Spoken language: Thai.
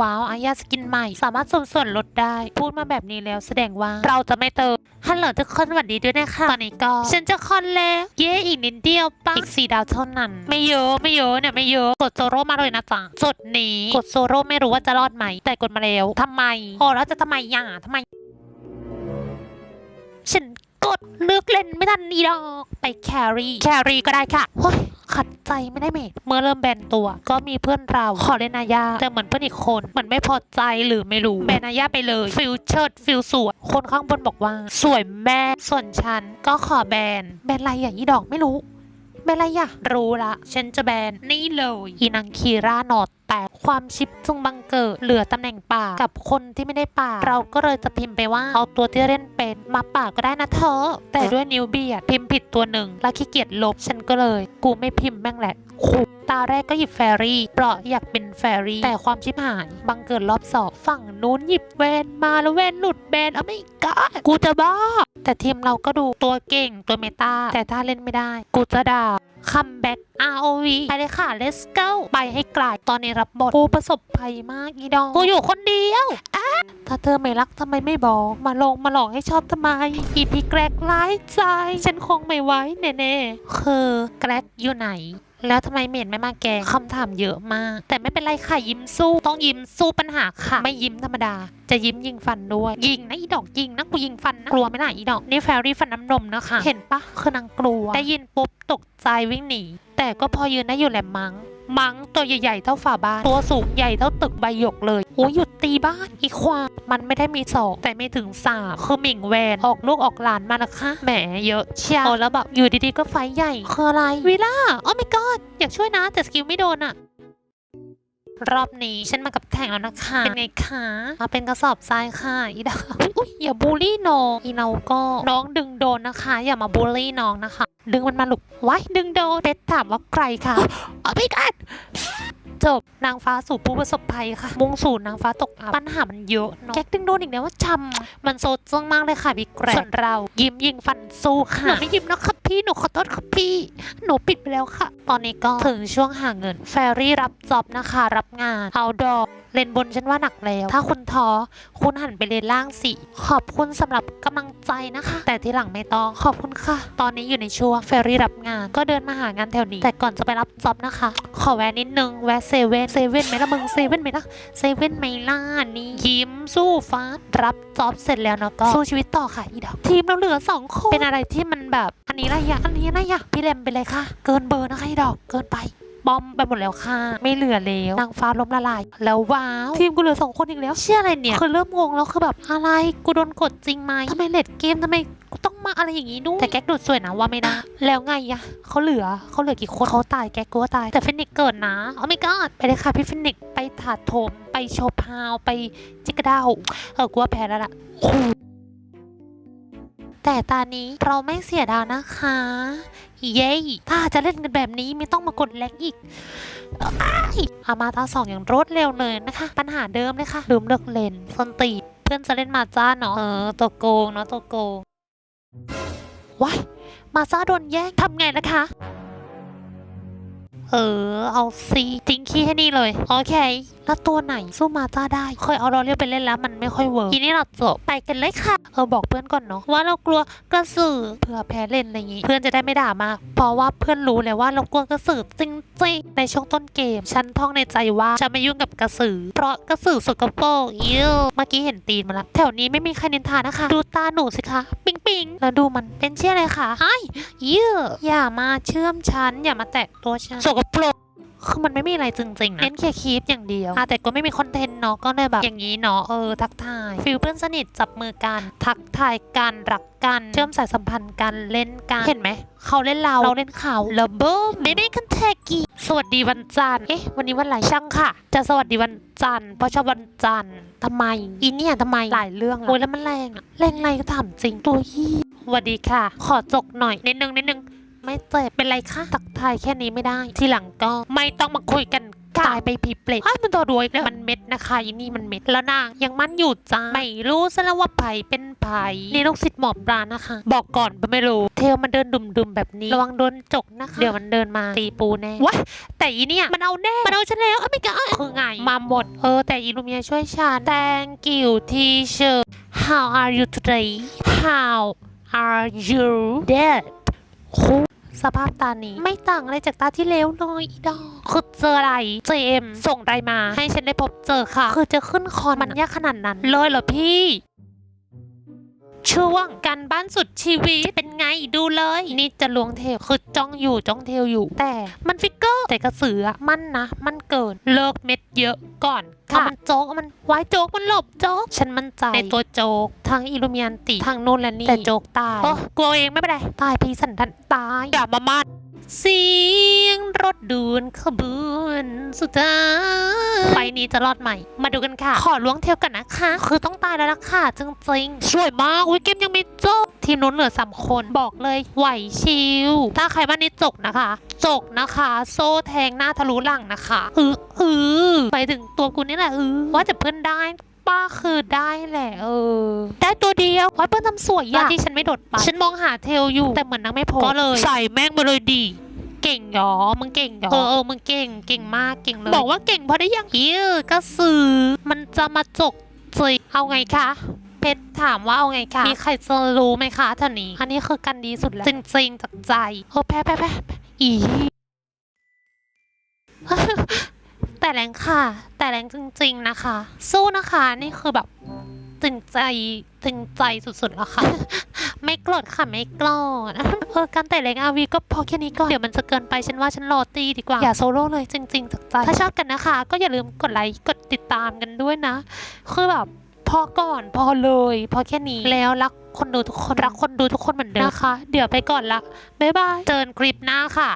ว้าวอายาสกินใหม่ สามารถส่งส่วนลดได้ พูดมาแบบนี้แล้วแสดงว่าเราจะไม่เติมฮัลโหลทุกคนสวัสดีด้วยนะคะตอนนี้ก็ฉันจะคอนแล้ว เย้อีกนิดเดียวปังอีกสี่ดาวเท่านั้น ไม่เยอะไม่เยอะเนี่ยไม่เยอะกดโซโร่มาเลยนะจ๊ะจุดนี้กดโซโร่ไม่รู้ว่าจะรอดไหม แต่กดมาแล้วทำไมโอ้แล้วจะทำไมย่าทำไมฉัน ดเลือกเล่นไม่ทันนี่ดอก ไปแครี่แครี่ก็ได้ค่ะเฮ้ยขัดใจไม่ได้เมดเมื่อเริ่มแบนตัว ก็มีเพื่อนเราขอเล่นนายาแต่เหมือนเพื่อนอีกคนเหมือนไม่พอใจหรือไม่รู้แบนนายาไปเลยฟิลเชิดฟิลสวยคนข้างบนบอกว่า สวยแม่ส่วนฉันก็ขอแบนแบนอะไรอย่างนี้ดอกไม่รู้แบนอะไรอะรู้ละฉันจะแบนนี่เลยอีนังคีร่านอดแต่ ความชิปจึงบังเกิดเหลือตำแหน่งป่ากับคนที่ไม่ได้ป่า เราก็เลยจะพิมพ์ไปว่าเอาตัวที่เล่นเป็นมาป่าก็ได้นะเธอแต่ด้วยนิ้วเบียดพิมพ์ผิดตัวหนึ่งและขี้เกียจลบฉันก็เลย กูไม่พิมพ์แม่งแหละคุตาแรกก็หยิบแฟรี่เพราะอยากเป็นแฟรี่ แต่ความชิบหายบังเกิดรอบสองฝั่งนู้นหยิบแวนมาแล้วแวนหลุดแบนเอาไม่กล้ากูจะบ้า แต่ทีมเราก็ดูตัวเก่งตัวเมตาแต่ถ้าเล่นไม่ได้ กูจะด่า คัมแบ็ก ROV ไปเลยค่ะ let's go ไปให้ไกลตอนนี้รับบทกูประสบภัยมากอีดองกูอยู่คนเดียวอะถ้าเธอไม่รักทำไมไม่บอกมาลงมาหลอกให้ชอบทำไม อีพีแกรกร้ายใจ ฉันคงไม่ไหวแน่ๆคือแกรกอยู่ไหน แล้วทำไมเมดไม่มาแกงคำถามเยอะมาก แต่ไม่เป็นไรค่ะยิ้มสู้ต้องยิ้มสู้ปัญหาค่ะ ไม่ยิ้มธรรมดา จะยิ้มยิงฟันด้วย ยิงนะอีดอกยิงนะกูยิงฟันนะกลัวไหมล่ะอีดอกนี่แฟรี่ฟันน้ำนมนะคะ เห็นปะคือนางกลัว ได้ยินปุ๊บตกใจวิ่งหนี แต่ก็พอยืนได้อยู่แหละมัง้ง มัง้งตัวใหญ่ๆเท่าฝาบ้าน ตัวสูงใหญ่เท่าตึกใบหยกเลยโอ้ยหยุดตีบ้านอีควายมันไม่ได้มีสองแต่ไม่ถึงสามคือหมิงแวนออกลูกออกหลานมานะคะแหมเยอะเชียวแล้วแบบอยู่ดีๆก็ไฟใหญ่คืออะไรวิล่าโอ้ my god อยากช่วยนะ แต่สกิลไม่โดนอะรอบนี้ฉันมากับแทงแล้วนะคะ เป็นไงคะมาเป็นกระสอบทรายค่ะ อีดาอุ๊ยอย่าบูลลี่น้อง อีเราก็น้องดึงโดนนะคะ อย่ามาบูลลี่น้องนะคะ ดึงมันมาหลุกไว้ดึงโดนเป็ดถามว่าใครคะอ๋อไม่กันจบนางฟ้าสู่ผู้ประสบภัยค่ะ มุ่งสู่นางฟ้าตกอับปัญหามันเยอะเนาะแก๊กดึงโดนอีกแล้วว่าจำมันโซดจ้งมากเลยค่ะพี่แกรกส่วนเรา ยิ้มยิงฟันสู้ค่ะหนูไม่ยิ้มนะครับ พี่หนูขอโทษครับพี่ หนูปิดไปแล้วค่ะ ตอนนี้ก็ถึงช่วงหาเงิน แฟรี่รับจ็อบนะคะ รับงานเอาดอกเลนบนฉันว่าหนักแล้ว ถ้าคุณท้อคุณหันไปเลนล่างสิ ขอบคุณสำหรับกำลังใจนะคะ แต่ที่หลังไม่ต้องขอบคุณค่ะ ตอนนี้อยู่ในช่วงแฟรี่รับงาน ก็เดินมาหางานแถวนี้ แต่ก่อนจะไปรับจ็อบนะคะ ขอแวะนิดนึงแวะเซเว่นเซเว่นไหมล่ะมึงเซเว่นไหมล่ะเซเว่นไหมล่ะนี่ยิ้มสู้ฟ้ารับจ็อบเสร็จแล้วเนาะก็สู้ชีวิตต่อค่ะอีดอกทีมเราเหลือสองคนเป็นอะไรที่มันแบบ อันนี้อะไรยะอันนี้อะไรยะพี่เลมไปเลยค่ะ เกินเบอร์นะคะอีดอกเกินไปบอมไปหมดแล้วค่ะ ไม่เหลือแล้วนางฟ้าล้มละลาย แล้วว้าว ทีมกูเหลือสองคนอีกแล้ว เชื่ออะไรเนี่ยคือเริ่มงงแล้วคือแบบอะไร กูโดนกดจริงไหมทำไมเลดเกมทำไมกูต้องมาอะไรอย่างนี้ด้วยแต่แก๊กดูดสวยนะว่าไม่ได้แล้วไงอะเขาเหลือเขาเหลือกี่คนเขาตายแก๊กกูก็ตาย แต่ฟินิกเกิดนะโอ้ไม่กอดไปเลยค่ะพี่ฟินิกไปถาโถมไปโชพาวไปจิกกระเด้าเออกูว่าแพ้แล้วล่ะ แต่ตอนนี้เราไม่เสียดาวนะคะ เย้ถ้าจะเล่นกันแบบนี้ไม่ต้องมากดแรงอีกอามาตาสองอย่างรวดเร็วเลยนะคะ ปัญหาเดิมเลยค่ะลืมเลือกเลนสนตีเพื่อนจะเล่นมาจ้าเนาะเออตัวโกงเนาะตัวโกงว้ายมาจ้าโดนแย่งทำไงนะคะ เออ เอาซีทิ้งขี้ให้นี่เลย โอเค ล้วตัวไหนสู้มาจ้าได้เคยเอาเราเรียกไปเล่นแล้วมันไม่ค่อยเวิร์กทีนี้เราจบไปกันเลยค่ะเออบอกเพื่อนก่อนเนาะว่าเรากลัวกระสือเผื่อแพ้เล่นอะไรอย่างงี้ เพื่อนจะได้ไม่ด่ามาก เพราะว่าเพื่อนรู้เลยว่าเรากลัวกระสือจริงๆในช่วงต้นเกม ฉันท่องในใจว่าจะไม่ยุ่งกับกระสือ เพราะกระสือสกปรกอิวเมื่อกี้เห็นตีนมาแล้วแถวนี้ไม่มีใครนินทานะคะ ดูตาหนูสิคะ ปิงปิงแล้วดูมันเป็นเชี่ยอะไรคะไอ้เยื่ออย่ามาเชื่อมฉันอย่ามาแตะตัวฉันสกปรก คือมันไม่มีอะไรจริงๆนะเน้นแค่คลิปอย่างเดียวอะแต่ก็ไม่มีคอนเทนต์เนาะ ก็เลยแบบอย่างนี้เนาะ เออ ทักทาย ฟิลเพื่อนสนิทจับมือกัน ทักทายกันรักกันเชื่อมสายสัมพันธ์กันเล่นกัน เห็นไหม เขาเล่นเรา เราเล่นเขาระเบิดไม่ได้กันแทกีสวัสดีวันจันทร์ เอ๊ะ วันนี้วันอะไรช่างค่ะ จะสวัสดีวันจันทร์เพราะชอบวันจันทร์ทำไม อีเนี่ยทำไม หลายเรื่องอะโอ้ยแล้วมันแรงอะแรงอะไรก็ถามจริงตัวยี่สวัสดีค่ะ ขอจกหน่อยนิดนึงนิดนึง ไม่เจ็บเป็นไรคะตักทายแค่นี้ไม่ได้ ทีหลังก็ไม่ต้องมาคุยกันกลายไปผีเปรตอ้าวมันตัวรวยแล้วมันเม็ดนะคะอีนี่มันเม็ดแล้วนางยังมั่นอยู่จ้าไม่รู้ซะแล้วว่าไผ่เป็นไผ่นี่ลูกศิษย์หมอปลานะคะ บอกก่อนไม่รู้ เทลมันเดินดุมๆแบบนี้ระวังโดนจกนะคะ เดี๋ยวมันเดินมาตีปูแน่วะแต่อีเนี่ยมันเอาแน่มันเอาฉันแล้วเอ้ยไม่กล้าคือไงมาหมดเออแต่อีลูเมียช่วยฉัน thank you teacher how are you today how are you dead โหสภาพตานี้ ไม่ต่างอะไรจากตาที่แล้วเลยอีดอกคือเจออะไร JM ส่งอะไรมา ให้ฉันได้พบเจอค่ะ คือจะขึ้นคอนมันยากขนาดนั้น เลยเหรอพี่ ช่วงการบ้านสุดชีวิตเป็นไงดูเลย นี่จะลวงเทลคือจ้องอยู่จ้องเทลอยู่ แต่มันฟิกเกอร์แต่กระสืออะมันนะ มันเกินเลิกเม็ดเยอะก่อนค่ะมันโจกมันไว้โจกมันหลบโจกฉันมั่นใจในตัวโจกทั้งอิลูเมียนติทั้งนู่นและนี่แต่โจกตายโอ้กลัวเองไม่เป็นไรตายพี่สันทันตายอย่ามามัด เสียงรถด่วนขบวนสุดท้ายไฟนี้จะรอดไหม มาดูกันค่ะ ขอล้วงเทลกันนะคะ คือต้องตายแล้วล่ะค่ะ จริงๆสวยมากอุ้ยเกมยังไม่จบทีมนู้นเหลือสามคนบอกเลยไหวชิว ถ้าใครบ้านนี้จกนะคะ จกนะคะ โซ่แทงหน้าทะลุหลังนะคะเออเออไปถึงตัวกูนี่แหละเออว่าจะเพื่อนได้ป้าคือได้แหละเออ ได้ตัวเดียววัดเพื่อนทำสวยอะที่ฉันไม่โดดไปฉันมองหาเทลอยู่แต่เหมือนนางไม่พอก็เลย ใส่แม่งมาเลยดีเก่งหรอมึงเก่งหรอเออเออมึงเก่ง เก่งมาก เก่งเลย บอกว่าเก่งพอได้ยังอิวก็สือ มันจะมาจกจีเอาไงคะ เพชรถามว่าเอาไงคะ มีใครจะรู้ไหมคะท่านี้ อันนี้คือกันดีสุดแล้ว จริงๆจากใจ โอ้แพ้แพ้แพ้อีแต่แรงค่ะ แต่แรงจริง ๆนะคะ สู้นะคะ นี่คือแบบ จริงใจจริงใจสุดๆแล้วค่ะ ไม่โกรธค่ะ ไม่โกรธเออการแต่แรงอาวีก็พอแค่นี้ก่อนเดี๋ยวมันจะเกินไปฉันว่าฉันรอตีดีกว่า อย่าโซโล่เลยจริงๆจากใจ ถ้าชอบกันนะคะ ก็อย่าลืมกดไลค์กดติดตามกันด้วยนะ คือแบบพอก่อนพอเลย พอแค่นี้แล้วรักคนดูทุกคนรักคนดูทุกคนเหมือนเดิมนะคะ เดี๋ยวไปก่อนละบ๊ายบายเจอกันคลิปหน้าค่ะ